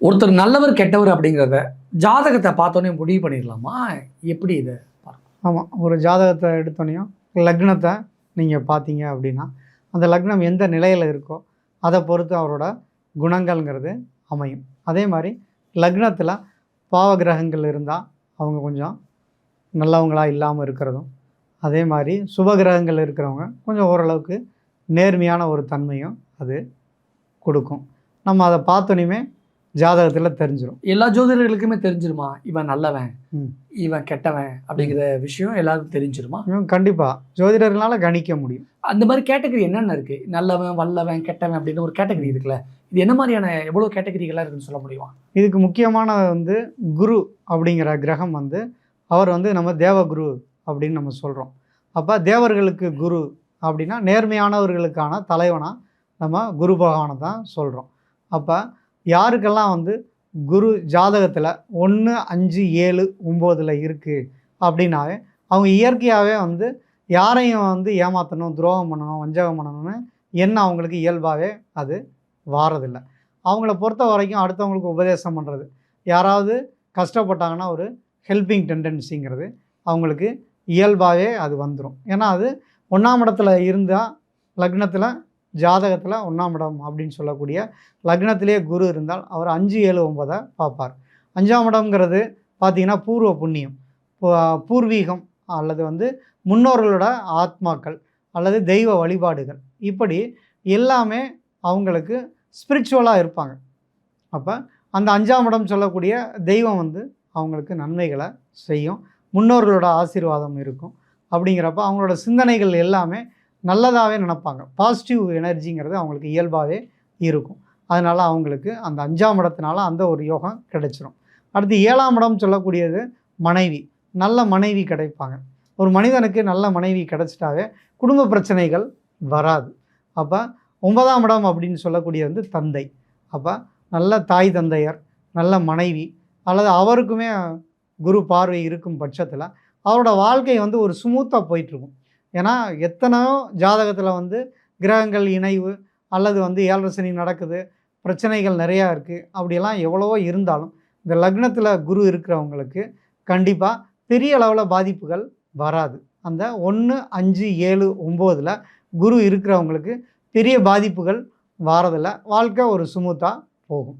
ஒருத்தர் நல்லவர் கெட்டவர் அப்படிங்கிறத ஜாதகத்தை பார்த்தோன்னே முடிவு பண்ணிடலாமா? எப்படி இதை ஆமாம் ஒரு ஜாதகத்தை எடுத்தோனையும் லக்னத்தை நீங்கள் பார்த்தீங்க அப்படின்னா அந்த லக்னம் எந்த நிலையில் இருக்கோ அதை பொறுத்து அவரோட குணங்கள்ங்கிறது அமையும். அதே மாதிரி லக்னத்தில் பாவ கிரகங்கள் இருந்தால் அவங்க கொஞ்சம் நல்லவங்களாக இல்லாமல் இருக்கிறதும் அதே மாதிரி சுப கிரகங்கள் இருக்கிறவங்க கொஞ்சம் ஓரளவுக்கு நேர்மையான ஒரு தன்மையும் அது கொடுக்கும். நம்ம அதை பார்த்தோன்னே ஜாதகத்தில் தெரிஞ்சிடும் எல்லா ஜோதிடர்களுக்குமே தெரிஞ்சிருமா? இவன் நல்லவன். இவன் கெட்டவன் அப்படிங்கிற விஷயம் எல்லாருக்கும் தெரிஞ்சிருமா? கண்டிப்பாக ஜோதிடர்களால் கணிக்க முடியும். அந்த மாதிரி கேட்டகரி என்னென்ன இருக்கு? நல்லவன் வல்லவன் கெட்டவன் அப்படின்னு ஒரு கேட்டகரி இருக்குல்ல. இது என்ன மாதிரியான எவ்வளோ கேட்டகரிகளாக இருக்குன்னு சொல்ல முடியுமா? இதுக்கு முக்கியமானது வந்து குரு அப்படிங்கிற கிரகம் வந்து அவர் வந்து நம்ம தேவகுரு அப்படின்னு நம்ம சொல்கிறோம் அப்போ தேவர்களுக்கு குரு அப்படின்னா நேர்மையானவர்களுக்கான தலைவனாக நம்ம குரு பகவானை தான் சொல்கிறோம் அப்போ யாருக்கெல்லாம் வந்து குரு ஜாதகத்தில் ஒன்று அஞ்சு ஏழு ஒம்போதில் இருக்குது அப்படின்னாவே அவங்க இயற்கையாகவே வந்து யாரையும் வந்து ஏமாற்றணும் துரோகம் பண்ணணும் வஞ்சகம் பண்ணணும்னு என்ன அவங்களுக்கு இயல்பாகவே அது வாரதில்லை. அவங்கள பொறுத்த வரைக்கும் அடுத்தவங்களுக்கு உபதேசம் பண்ணுறது யாராவது கஷ்டப்பட்டாங்கன்னா ஒரு ஹெல்பிங் டெண்டன்சிங்கிறது அவங்களுக்கு இயல்பாகவே அது வந்துடும் ஏன்னா அது ஒன்றாம் இடத்துல இருந்தால் லக்னத்தில் ஜாதகத்தில் ஒன்றாம் இடம் அப்படின்னு சொல்லக்கூடிய லக்னத்திலேயே குரு இருந்தால் அவர் அஞ்சு ஏழு ஒன்பதை பார்ப்பார். அஞ்சாம் இடம்ங்கிறது பார்த்தீங்கன்னா பூர்வ புண்ணியம். பூர்வீகம் அல்லது வந்து முன்னோர்களோட ஆத்மாக்கள் அல்லது தெய்வ வழிபாடுகள். இப்படி எல்லாமே அவங்களுக்கு ஸ்பிரிச்சுவலாக இருப்பாங்க. அப்போ அந்த அஞ்சாம் இடம் சொல்லக்கூடிய தெய்வம் வந்து அவங்களுக்கு நன்மைகளை செய்யும். முன்னோர்களோட ஆசீர்வாதம் இருக்கும். அப்படிங்கிறப்ப அவங்களோட சிந்தனைகள் எல்லாமே நல்லதாகவே நினப்பாங்க. பாசிட்டிவ் எனர்ஜிங்கிறது அவங்களுக்கு இயல்பாகவே இருக்கும். அதனால் அவங்களுக்கு அந்த அஞ்சாம் இடத்தினால அந்த ஒரு யோகம் கிடைச்சிரும். அடுத்து ஏழாம் இடம் சொல்லக்கூடியது மனைவி. நல்ல மனைவி கிடைப்பாங்க. ஒரு மனிதனுக்கு நல்ல மனைவி கிடைச்சிட்டாவே குடும்ப பிரச்சனைகள் வராது. அப்போ ஒன்பதாம் இடம் அப்படின்னு சொல்லக்கூடியது வந்து தந்தை. அப்போ நல்ல தாய் தந்தையர் நல்ல மனைவி அல்லது அவருக்குமே குரு பார்வை இருக்கும் பட்சத்தில் அவரோட வாழ்க்கை வந்து ஒரு ஸ்மூத்தாக போயிட்டுருக்கும் ஏன்னா எத்தனையோ ஜாதகத்தில் வந்து கிரகங்கள் இணைவு அல்லது வந்து ஏழரசனி நடக்குது பிரச்சனைகள் நிறையா இருக்குது அப்படியெல்லாம் எவ்வளவோ இருந்தாலும் இந்த லக்னத்தில் குரு இருக்கிறவங்களுக்கு கண்டிப்பாக பெரிய அளவில் பாதிப்புகள் வராது. அந்த ஒன்று அஞ்சு ஏழு ஒம்போதில் குரு இருக்கிறவங்களுக்கு பெரிய பாதிப்புகள் வாரதில்லை. வாழ்க்கை ஒரு ஸ்மூத்தாக போகும்.